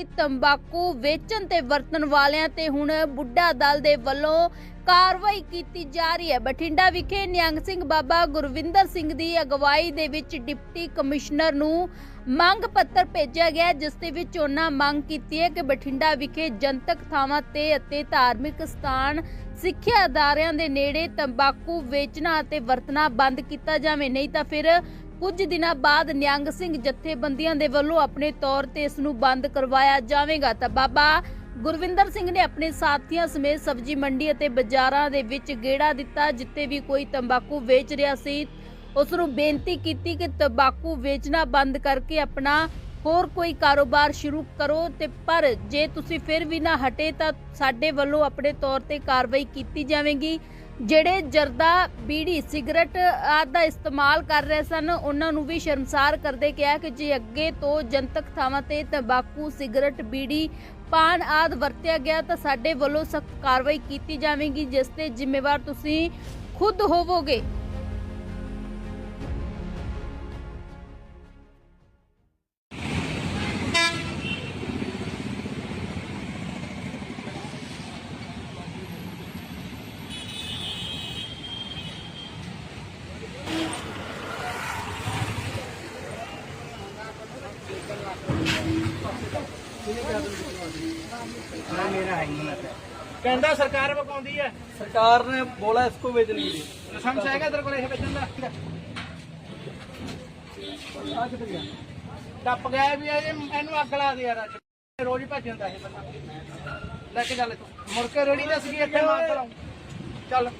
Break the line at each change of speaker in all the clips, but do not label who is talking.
ਕਿ ਤੰਬਾਕੂ ਵੇਚਣ ਤੇ ਵਰਤਣ ਵਾਲਿਆਂ ਤੇ ਹੁਣ ਬੁੱਢਾ ਦਲ ਦੇ ਵੱਲੋਂ ਕਾਰਵਾਈ ਕੀਤੀ ਜਾ ਰਹੀ ਹੈ। ਬਠਿੰਡਾ ਵਿਖੇ ਨਿਹੰਗ ਸਿੰਘ ਬਾਬਾ ਗੁਰਵਿੰਦਰ ਸਿੰਘ ਦੀ ਅਗਵਾਈ ਦੇ ਵਿੱਚ ਡਿਪਟੀ ਕਮਿਸ਼ਨਰ ਨੂੰ ਮੰਗ ਪੱਤਰ ਭੇਜਿਆ ਗਿਆ ਜਿਸ ਦੇ ਵਿੱਚ ਉਹਨਾਂ ਮੰਗ ਕੀਤੀ ਹੈ ਕਿ ਬਠਿੰਡਾ ਵਿਖੇ ਜਨਤਕ ਥਾਵਾਂ ਤੇ ਅਤੇ ਧਾਰਮਿਕ ਸਥਾਨ, ਸਿੱਖਿਆ ਅਦਾਰਿਆਂ ਦੇ ਨੇੜੇ ਤੰਬਾਕੂ ਵੇਚਣਾ ਅਤੇ ਵਰਤਣਾ ਬੰਦ ਕੀਤਾ ਜਾਵੇ। ਨਹੀਂ ਤਾਂ ਫਿਰ ਕੁਝ ਦਿਨਾਂ ਬਾਅਦ ਨਿਹੰਗ ਸਿੰਘ ਜਥੇਬੰਦੀਆਂ ਦੇ ਵੱਲੋਂ ਆਪਣੇ ਤੌਰ ਤੇ ਇਸ ਨੂੰ ਬੰਦ ਕਰਵਾਇਆ ਜਾਵੇਗਾ। ਤਾਂ ਬਾਬਾ ਗੁਰਵਿੰਦਰ ਸਿੰਘ ਨੇ ਆਪਣੇ ਸਾਥੀਆਂ ਸਮੇਤ ਸਬਜ਼ੀ ਮੰਡੀ ਅਤੇ ਬਾਜ਼ਾਰਾਂ ਦੇ ਵਿੱਚ ਗੇੜਾ ਦਿੱਤਾ, ਜਿੱਥੇ ਵੀ ਕੋਈ ਤੰਬਾਕੂ ਵੇਚ ਰਿਹਾ ਸੀ। ਉਸ ਨੂੰ ਬੇਨਤੀ ਕੀਤੀ ਕਿ ਤੰਬਾਕੂ ਵੇਚਣਾ ਬੰਦ ਕਰਕੇ ਆਪਣਾ ਹੋਰ ਕੋਈ ਕਾਰੋਬਾਰ ਸ਼ੁਰੂ ਕਰੋ ਤੇ ਪਰ ਜੇ ਤੁਸੀਂ ਫਿਰ ਵੀ ਨਾ ਹਟੇ ਤਾਂ ਸਾਡੇ ਵੱਲੋਂ ਆਪਣੇ ਤੌਰ ਤੇ ਕਾਰਵਾਈ ਕੀਤੀ ਜਾਵੇਗੀ। ਜਿਹੜੇ ਜਰਦਾ ਬੀੜੀ ਸਿਗਰਟ ਆਦਿ ਦਾ ਇਸਤੇਮਾਲ ਕਰ ਰਹੇ ਸਨ, ਉਹਨਾਂ ਨੂੰ ਵੀ ਸ਼ਰਮਸਾਰ ਕਰਦੇ ਕਿਹਾ ਕਿ ਜੇ ਅੱਗੇ ਤੋਂ ਜਨਤਕ ਥਾਵਾਂ ਤੇ ਤੰਬਾਕੂ, ਸਿਗਰਟ, ਬੀੜੀ, ਪਾਨ ਆਦਿ ਵਰਤਿਆ ਗਿਆ ਤਾਂ ਸਾਡੇ ਵੱਲੋਂ ਸਖਤ ਕਾਰਵਾਈ ਕੀਤੀ ਜਾਵੇਗੀ, ਜਿਸ ਤੇ ਜ਼ਿੰਮੇਵਾਰ ਤੁਸੀਂ ਖੁਦ ਹੋਵੋਗੇ।
ਕਹਿੰਦਾ ਸਰਕਾਰ ਵਕਾਉਂਦੀ ਹੈ।
ਸਰਕਾਰ ਨੇ ਬੋਲਾ ਇਸ ਕੋ ਵੇਚਣ ਲਈ।
ਸਮਝ ਆਏਗਾ ਤੇਰੇ ਕੋਲ ਇਹ ਵੇਚਣ ਦਾ? ਟੱਪ ਗਿਆ ਵੀ ਇਹ ਇਹਨੂੰ ਅੱਗ ਲਾ ਦੇ ਯਾਰ ਰੋਜ਼ ਭੱਜ ਭੱਜਣ ਇਹ ਬੰਦਾ। ਲੈ ਕੇ ਗੱਲ ਮੁੜ ਕੇ ਰੇੜੀ ਦੱਸ ਗਈ ਇੱਥੇ ਮਾਰ ਚਲਾਉਂ ਚੱਲ।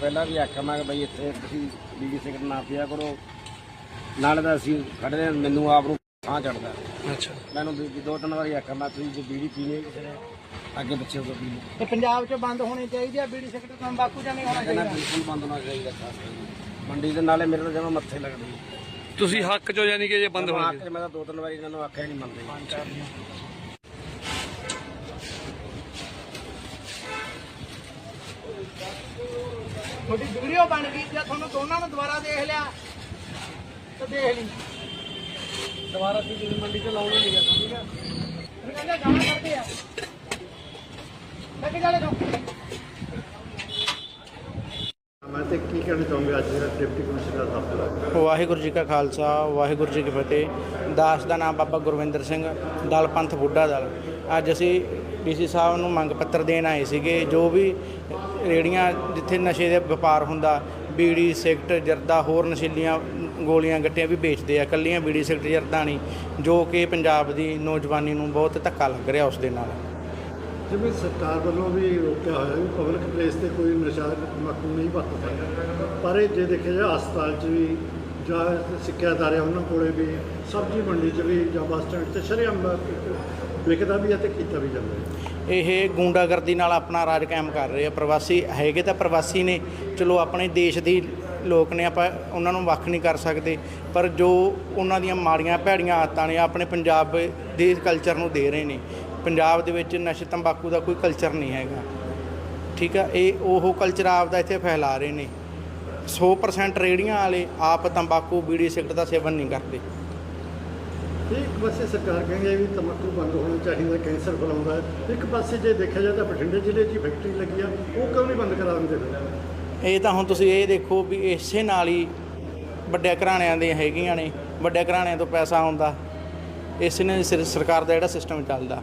ਪਹਿਲਾਂ ਵੀ ਆਖਿਆ ਮੈਂ ਕਿ ਬਈ ਇੱਥੇ ਤੁਸੀਂ ਬੀੜੀ ਸਿਗਰਟ ਨਾ ਪੀਆ ਕਰੋ। ਨਾਲੇ ਤਾਂ ਅਸੀਂ ਖੜਦੇ ਮੈਨੂੰ ਆਪ ਨੂੰ ਸਾਹ ਚੜਦਾ
ਅੱਛਾ।
ਮੈਨੂੰ ਵੀ- ਦੋ ਤਿੰਨ ਵਾਰੀ ਆਖਿਆ ਮੈਂ ਤੁਸੀਂ ਜੇ ਬੀੜੀ ਪੀਣੀ ਕਿਸੇ ਨੇ ਅੱਗੇ ਬੱਚੇ ਹੋ ਕੇ
ਤੇ ਪੰਜਾਬ 'ਚ ਬੰਦ ਹੋਣੀ ਚਾਹੀਦੀ ਆ ਬੀੜੀ ਸਿਗਰਟ ਤੰਬਾਕੂ ਜਾਂ ਨਹੀਂ ਹੋਣਾ ਚਾਹੀਦਾ?
ਬਿਲਕੁਲ ਬੰਦ ਨਾ ਚਾਹੀਦਾ ਖਾਸ ਮੰਡੀ ਦੇ ਨਾਲੇ ਮੇਰੇ ਤਾਂ ਮੱਥੇ ਲੱਗਦੇ
ਤੁਸੀਂ ਹੱਕ ਚੋ ਯਾਨੀ ਕਿ ਜੇ ਬੰਦ ਹੋ
ਮੈਂ ਤਾਂ ਦੋ ਤਿੰਨ ਵਾਰੀ ਇਹਨਾਂ ਨੂੰ ਆਖਿਆ ਨਹੀਂ ਮੰਨਦੇ।
ਤੁਹਾਡੀ ਵੀਡੀਓ ਬਣ ਗਈ ਜੇ ਤੁਹਾਨੂੰ ਦੋਨਾਂ ਨੂੰ ਦੁਬਾਰਾ ਦੇਖ ਲਿਆ ਤਾਂ ਦੇਖ ਲਈ।
ਦੁਬਾਰਾ ਸੀ ਮੰਡੀ ਤੇ ਲਾਉਣੀ ਨਹੀਂ ਗਾ ਠੀਕ ਹੈ?
ਫਿਰ ਕਹਿੰਦੇ ਗਾਣਾ ਕਰਦੇ ਆ। ਲੈ ਕੇ ਜਾਲੇ ਤੋਂ।
ਮੈਂ ਤੇ ਕੀ ਕਹਿਣਾ ਚਾਹੁੰਗਾ ਅੱਜ ਜਿਹੜਾ ਡਿਪਟੀ ਕਮਿਸ਼ਨਰ ਦਾ ਦਫ਼ਤਰ ਹੈ
ਵਾਹਿਗੁਰੂ ਜੀ ਕਾ ਖਾਲਸਾ ਵਾਹਿਗੁਰੂ ਜੀ ਕੀ ਫਤਿਹ। ਦਾਸ ਦਾ ਨਾਮ ਬਾਬਾ ਗੁਰਵਿੰਦਰ ਸਿੰਘ ਦਲ ਪੰਥ ਬੁੱਢਾ ਦਲ। ਅੱਜ ਅਸੀਂ ਡੀਸੀ ਸਾਹਿਬ ਨੂੰ ਮੰਗ ਪੱਤਰ ਦੇਣ ਆਏ ਸੀਗੇ ਜੋ ਵੀ ਰੇੜੀਆਂ ਜਿੱਥੇ ਨਸ਼ੇ ਦਾ ਵਪਾਰ ਹੁੰਦਾ, ਬੀੜੀ, ਸਿਗਰਟ, ਜਰਦਾ, ਹੋਰ ਨਸ਼ੀਲੀਆਂ ਗੋਲੀਆਂ, ਗੱਟੀਆਂ ਵੀ ਵੇਚਦੇ ਆ ਕੱਲੀਆਂ ਬੀੜੀ, ਸਿਗਰਟ, ਜਰਦਾ ਨਹੀਂ, ਜੋ ਕਿ ਪੰਜਾਬ ਦੀ ਨੌਜਵਾਨੀ ਨੂੰ ਬਹੁਤ ਧੱਕਾ ਲੱਗ ਰਿਹਾ ਉਸ ਦੇ ਨਾਲ।
ਜਿਵੇਂ ਸਰਕਾਰ ਵੱਲੋਂ ਵੀ ਰੋਕਿਆ ਹੋਇਆ ਵੀ ਪਬਲਿਕ ਪਲੇਸ ਤੇ ਕੋਈ ਨਸ਼ਾ ਤੰਬਾਕੂ ਨਹੀਂ ਵਰਤ ਸਕਦਾ ਪਰ ਇਹ ਜੇ ਦੇਖਿਆ ਜਾਏ, ਹਸਪਤਾਲ 'ਚ ਵੀ ਜਾਂ ਸਿੱਖਿਆ ਅਦਾਰੇ ਉਹਨਾਂ ਕੋਲੇ ਵੀ ਸਬਜ਼ੀ ਮੰਡੀ 'ਚ ਵੀ ਜਾਂ ਬੱਸ ਸਟੈਂਡ ਤੇ ਸ਼ਰੇਆਮ ਵਿਕਦਾ ਵੀ ਹੈ ਤੇ ਕੀਤਾ ਵੀ ਜਾਂਦਾ ਹੈ।
ਇਹ ਗੁੰਡਾਗਰਦੀ ਨਾਲ ਆਪਣਾ ਰਾਜ ਕਾਇਮ ਕਰ ਰਹੇ ਆ। ਪ੍ਰਵਾਸੀ ਹੈਗੇ ਤਾਂ ਪ੍ਰਵਾਸੀ ਨੇ। ਚਲੋ, ਆਪਣੇ ਦੇਸ਼ ਦੀ ਲੋਕ ਨੇ, ਆਪਾਂ ਉਹਨਾਂ ਨੂੰ ਵੱਖ ਨਹੀਂ ਕਰ ਸਕਦੇ। ਪਰ ਜੋ ਉਹਨਾਂ ਦੀਆਂ ਮਾੜੀਆਂ ਭੈੜੀਆਂ ਆਦਤਾਂ ਨੇ, ਆਪਣੇ ਪੰਜਾਬ ਦੇ ਕਲਚਰ ਨੂੰ ਦੇ ਰਹੇ ਨੇ। ਪੰਜਾਬ ਦੇ ਵਿੱਚ ਨਸ਼ੇ, ਤੰਬਾਕੂ ਦਾ ਕੋਈ ਕਲਚਰ ਨਹੀਂ ਹੈਗਾ। ਠੀਕ ਆ? ਇਹ ਉਹ ਕਲਚਰ ਆਪਦਾ ਇੱਥੇ ਫੈਲਾ ਰਹੇ ਨੇ। 100% ਰੇੜੀਆਂ ਵਾਲੇ ਆਪ ਤੰਬਾਕੂ, ਬੀੜੀ, ਸਿਗਰਟ ਦਾ ਸੇਵਨ ਨਹੀਂ ਕਰਦੇ।
ਇੱਕ ਪਾਸੇ ਸਰਕਾਰ ਕਹਿੰਦੀ ਹੈ ਵੀ ਤੰਬਾਕੂ ਬੰਦ ਹੋਣਾ ਚਾਹੀਦਾ, ਕੈਂਸਰ ਫੈਲਾਉਂਦਾ ਹੈ। ਇੱਕ ਪਾਸੇ ਜੇ ਦੇਖਿਆ ਜਾਏ ਤਾਂ ਬਠਿੰਡੇ ਜ਼ਿਲ੍ਹੇ 'ਚ ਫੈਕਟਰੀ ਲੱਗੀ ਆ, ਉਹ ਕਿਉਂ ਨਹੀਂ ਬੰਦ ਕਰਾ ਦਿੰਦੇ? ਫਿਰ
ਇਹ ਤਾਂ ਹੁਣ ਤੁਸੀਂ ਇਹ ਦੇਖੋ ਵੀ ਇਸੇ ਨਾਲ ਹੀ ਵੱਡੇ ਘਰਾਣਿਆਂ ਦੇ ਹੈਗੀਆਂ ਨੇ ਵੱਡੇ ਘਰਾਣਿਆਂ ਤੋਂ ਪੈਸਾ ਆਉਂਦਾ। ਇਸ ਨੇ ਸਿਰ- ਸਰਕਾਰ ਦਾ ਜਿਹੜਾ ਸਿਸਟਮ ਚੱਲਦਾ।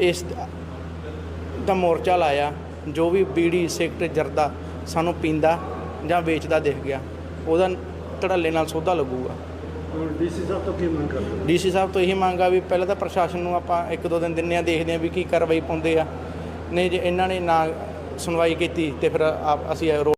ਇਸ ਦਾ ਮੋਰਚਾ ਲਾਇਆ ਜੋ ਵੀ ਬੀੜੀ ਸਿਗਰਟ ਜਰਦਾ ਸਾਨੂੰ ਪੀਂਦਾ ਜਾਂ ਵੇਚਦਾ ਦਿਖ ਗਿਆ ਉਹਦਾ ਧੜੱਲੇ ਨਾਲ ਸੌਦਾ ਲੱਗੂਗਾ
ਹੁਣ ਡੀਸੀ ਸਾਹਿਬ ਤੋਂ ਕੀ ਮੰਗ ਕਰਦੇ?
ਡੀਸੀ ਸਾਹਿਬ ਤੋਂ ਇਹੀ ਮੰਗ ਆ ਵੀ ਪਹਿਲਾਂ ਤਾਂ ਪ੍ਰਸ਼ਾਸਨ ਨੂੰ ਆਪਾਂ ਇੱਕ ਦੋ ਦਿਨ ਦਿੰਨੇ ਆ ਦੇਖਦੇ ਆ ਵੀ ਕੀ ਕਾਰਵਾਈ ਪਾਉਂਦੇ ਆ ਨਹੀਂ ਜੇ ਇਹਨਾਂ ਨੇ ਨਾ ਸੁਣਵਾਈ ਕੀਤੀ ਤੇ ਫਿਰ ਆਪ ਅਸੀਂ ਰੋਡ